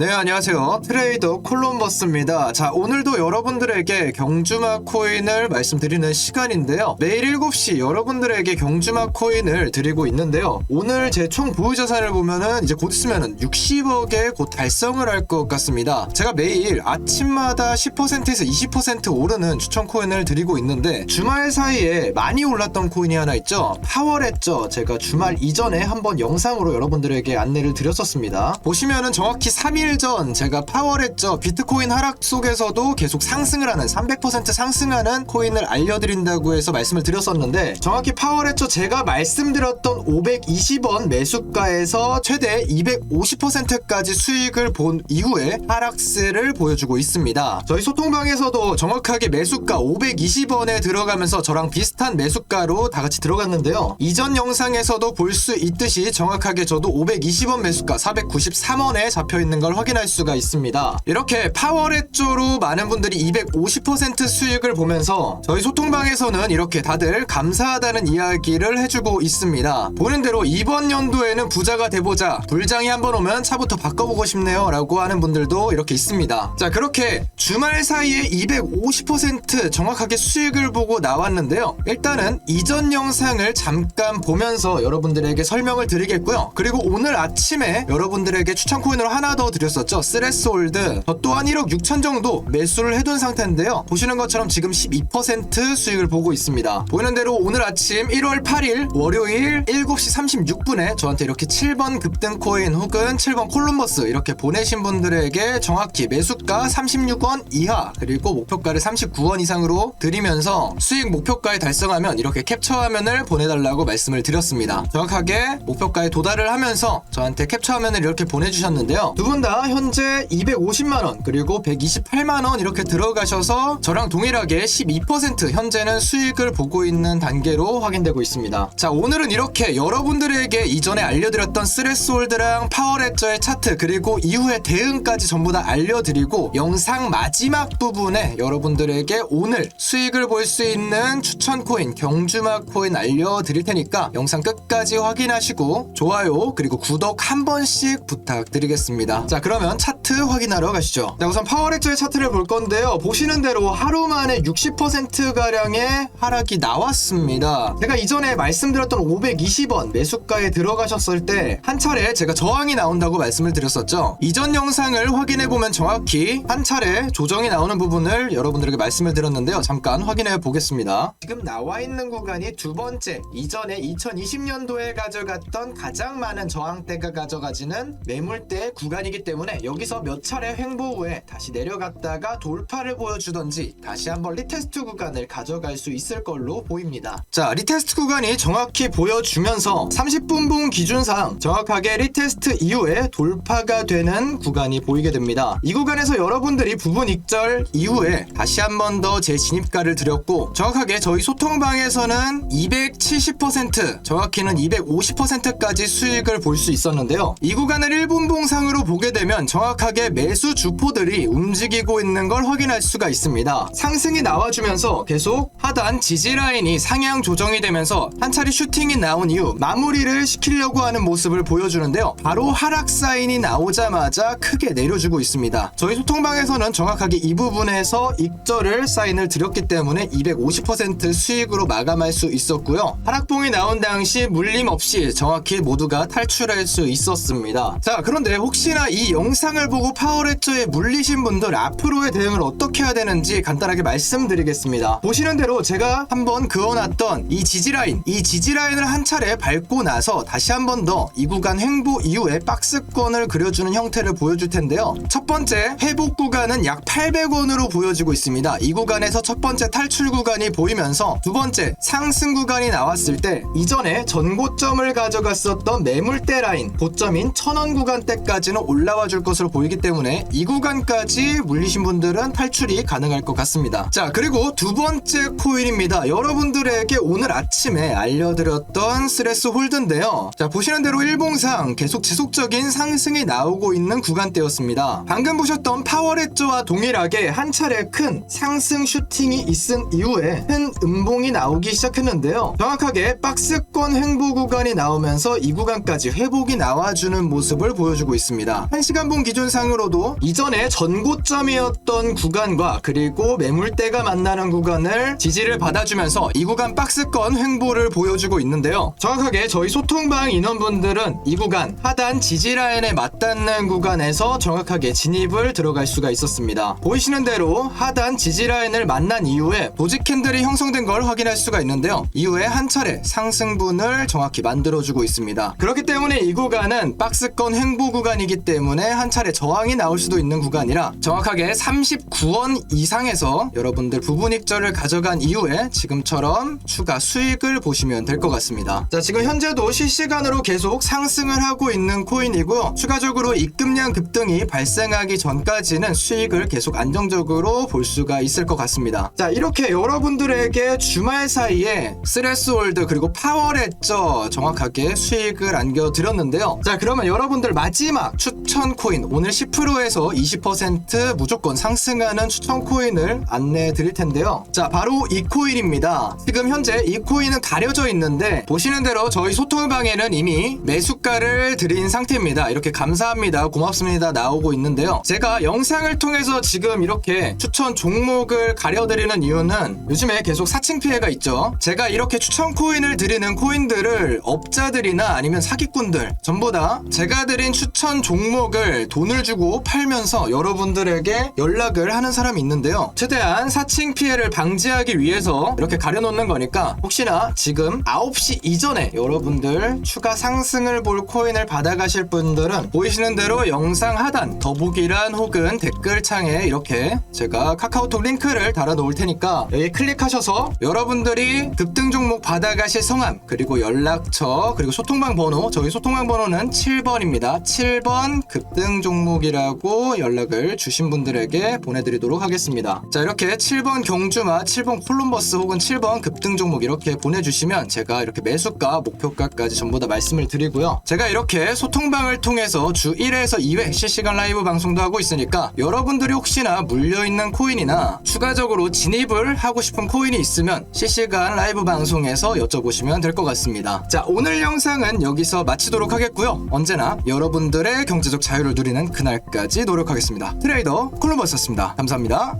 네, 안녕하세요. 트레이더 콜럼버스입니다. 자, 오늘도 여러분들에게 경주마 코인을 말씀드리는 시간인데요. 매일 7시 여러분들에게 경주마 코인을 드리고 있는데요. 오늘 제 총 보유 자산을 보면은 이제 곧 있으면은 60억에 곧 달성을 할 것 같습니다. 제가 매일 아침마다 10%에서 20% 오르는 추천 코인을 드리고 있는데 주말 사이에 많이 올랐던 코인이 하나 있죠. 파월했죠. 제가 주말 이전에 한번 영상으로 여러분들에게 안내를 드렸었습니다. 보시면은 정확히 3일 전 제가 파월했죠. 비트코인 하락 속에서도 계속 상승을 하는 300% 상승하는 코인을 알려드린다고 해서 말씀을 드렸었는데 정확히 파월했죠. 제가 말씀드렸던 520원 매수가에서 최대 250%까지 수익을 본 이후에 하락세를 보여주고 있습니다. 저희 소통방에서도 정확하게 매수가 520원에 들어가면서 저랑 비슷한 매수가로 다 같이 들어갔는데요. 이전 영상에서도 볼 수 있듯이 정확하게 저도 520원 매수가 493원에 잡혀 있는 걸 확인할 수가 있습니다. 이렇게 파워렛조로 많은 분들이 250% 수익을 보면서 저희 소통방에서는 이렇게 다들 감사하다는 이야기를 해주고 있습니다. 보는 대로 이번 연도에는 부자가 돼보자. 불장이 한번 오면 차부터 바꿔보고 싶네요. 라고 하는 분들도 이렇게 있습니다. 자, 그렇게 주말 사이에 250% 정확하게 수익을 보고 나왔는데요. 일단은 이전 영상을 잠깐 보면서 여러분들에게 설명을 드리겠고요. 그리고 오늘 아침에 여러분들에게 추천 코인을 하나 더 드렸었죠. 스레스홀드. 저 또한 1억 6천 정도 매수를 해둔 상태인데요. 보시는 것처럼 지금 12% 수익을 보고 있습니다. 보이는 대로 오늘 아침 1월 8일 월요일 7시 36분에 저한테 이렇게 7번 급등 코인 혹은 7번 콜럼버스 이렇게 보내신 분들에게 정확히 매수가 36원 이하 그리고 목표가를 39원 이상으로 드리면서 수익 목표가에 달성하면 이렇게 캡처 화면을 보내달라고 말씀을 드렸습니다. 정확하게 목표가에 도달을 하면서 저한테 캡처 화면을 이렇게 보내주셨는데요. 두분다 현재 250만원 그리고 128만원 이렇게 들어가셔서 저랑 동일하게 12% 현재는 수익을 보고 있는 단계로 확인되고 있습니다. 자 오늘은 이렇게 여러분들에게 이전에 알려드렸던 스레스홀드랑 파워레저의 차트 그리고 이후의 대응까지 전부 다 알려드리고 영상 마지막 부분에 여러분들에게 오늘 수익을 볼 수 있는 추천 코인 경주마 코인 알려드릴 테니까 영상 끝까지 확인하시고 좋아요 그리고 구독 한 번씩 부탁드리겠습니다. 자 그러면 차트 확인하러 가시죠. 자 우선 파워레저의 차트를 볼 건데요. 보시는 대로 하루 만에 60% 가량의 하락이 나왔습니다. 제가 이전에 말씀드렸던 520원 매수가에 들어가셨을 때 한 차례 제가 저항이 나온다고 말씀을 드렸었죠. 이전 영상을 확인해 보면 정확히 한 차례 조정이 나오는 부분을 여러분들에게 말씀을 드렸는데요. 잠깐 확인해 보겠습니다. 지금 나와 있는 구간이 두 번째 이전에 2020년도에 가져갔던 가장 많은 저항대가 가져가지는 매물대 구간이기 때문에 여기서 몇 차례 횡보 후에 다시 내려갔다가 돌파를 보여주던지 다시 한번 리테스트 구간을 가져갈 수 있을 걸로 보입니다. 자, 리테스트 구간이 정확히 보여주면서 30분봉 기준상 정확하게 리테스트 이후에 돌파가 되는 구간이 보이게 됩니다. 이 구간에서 여러분들이 부분 익절 이후에 다시 한 번더 재진입가를 드렸고 정확하게 저희 소통방에서는 270% 정확히는 250%까지 수익을 볼 수 있었는데요. 이 구간을 1분봉 상으로 보게 되면 정확하게 매수 주포들이 움직이고 있는 걸 확인할 수가 있습니다. 상승이 나와주면서 계속 하단 지지 라인이 상향 조정이 되면서 한 차례 슈팅이 나온 이후 마무리를 시키려고 하는 모습을 보여주는데요. 바로 하락 사인이 나오자마자 크게 내려주고 있습니다. 저희 소통방에서는 정확하게 이 부분에서 익절을 사인을 드렸기 때문에 250% 수익으로 마감할 수 있었고요. 하락봉이 나온 당시 물림 없이 정확히 모두가 탈출할 수 있었습니다. 자, 그런데 혹시나 이 영상을 보고 파워레저에 물리신 분들 앞으로의 대응을 어떻게 해야 되는지 간단하게 말씀드리겠습니다. 보시는 대로 제가 한번 그어놨던 이 지지라인, 이 지지라인을 한 차례 밟고 나서 다시 한 번 더 이 구간 횡보 이후에 박스권을 그려주는 형태를 보여줄 텐데요. 첫 번째 회복 구간은 약 800원으로 보여지고 있습니다. 이 구간에서 첫 번째 탈출 구간이 보이면서 두 번째 상승 구간이 나왔을 때 이전에 전고점을 가져갔었던 매물대 라인 고점인 1000원 구간대까지는 올라와 줄 것으로 보이기 때문에 이 구간까지 물리신 분들은 탈출이 가능할 것 같습니다. 자 그리고 두 번째 코인입니다. 여러분들에게 오늘 아침에 알려드렸던 스레스 홀드인데요. 자 보시는 대로 일봉상 계속 지속적인 상승이 나오고 있는 구간대였습니다. 방금 보셨던 파워레저와 동일하게 한 차례 큰 상승 슈팅이 있은 이후에 큰 음봉이 나오기 시작했는데요. 정확하게 박스권 횡보 구간이 나오면서 이 구간까지 회복이 나와주는 모습을 보여주고 있습니다. 한 시간봉 기준상으로도 이전에 전고점이었던 구간과 그리고 매물대가 만나는 구간을 지지를 받아주면서 이 구간 박스권 횡보를 보여주고 있는데요. 정확하게 저희 소통방 인원분들은 이 구간 하단 지지 라인에 맞닿는 구간에서 정확하게 진입을 들어갈 수가 있었습니다. 보이시는 대로 하단 지지 라인을 만난 이후에 도직 캔들이 형성된 걸 확인할 수가 있는데요. 이후에 한 차례 상승분을 정확히 만들어주고 있습니다. 그렇기 때문에 이 구간은 박스권 횡보 구간이기 때문에 한 차례 저항이 나올 수도 있는 구간이라 정확하게 39원 이상에서 여러분들 부분 익절을 가져간 이후에 지금처럼 추가 수익을 보시면 될 것 같습니다. 자, 지금 현재도 실시간으로 계속 상승을 하고 있는 코인이고요. 추가적으로 입금량 급등이 발생하기 전까지는 수익을 계속 안정적으로 볼 수가 있을 것 같습니다. 자, 이렇게 여러분들에게 주말 사이에 스레스홀드 그리고 파워레저 정확하게 수익을 안겨드렸는데요. 자, 그러면 여러분들 마지막 추천 코인 오늘 10%에서 20% 무조건 상승하는 추천 코인을 안내해 드릴 텐데요. 자, 바로 이 코인입니다. 지금 현재 이 코인은 가려져 있는데 보시는 대로 저희 소통방에는 이미 매수가를 드린 상태입니다. 이렇게 감사합니다. 고맙습니다. 나오고 있는데요. 제가 영상을 통해서 지금 이렇게 추천 종목을 가려 드리는 이유는 요즘에 계속 사칭 피해가 있죠. 제가 이렇게 추천 코인을 드리는 코인들을 업자들이나 아니면 사기꾼들 전부 다 제가 드린 추천 종목 을 돈을 주고 팔면서 여러분들에게 연락을 하는 사람이 있는데요. 최대한 사칭 피해를 방지하기 위해서 이렇게 가려놓는 거니까 혹시나 지금 9시 이전에 여러분들 추가 상승을 볼 코인을 받아가실 분들은 보이시는 대로 영상 하단 더보기란 혹은 댓글창에 이렇게 제가 카카오톡 링크를 달아 놓을 테니까 여기 클릭하셔서 여러분들이 급등 종목 받아가실 성함 그리고 연락처 그리고 소통방 번호 저희 소통방 번호는 7번입니다. 7번 급등 종목이라고 연락을 주신 분들에게 보내드리도록 하겠습니다. 자 이렇게 7번 경주마 7번 콜럼버스 혹은 7번 급등 종목 이렇게 보내주시면 제가 이렇게 매수가 목표가까지 전부 다 말씀을 드리고요. 제가 이렇게 소통방을 통해서 주 1회에서 2회 실시간 라이브 방송도 하고 있으니까 여러분들이 혹시나 물려있는 코인이나 추가적으로 진입을 하고 싶은 코인이 있으면 실시간 라이브 방송에서 여쭤보시면 될 것 같습니다. 자 오늘 영상은 여기서 마치도록 하겠고요. 언제나 여러분들의 경제적 자유를 누리는 그날까지 노력하겠습니다. 트레이더 콜럼버스였습니다. 감사합니다.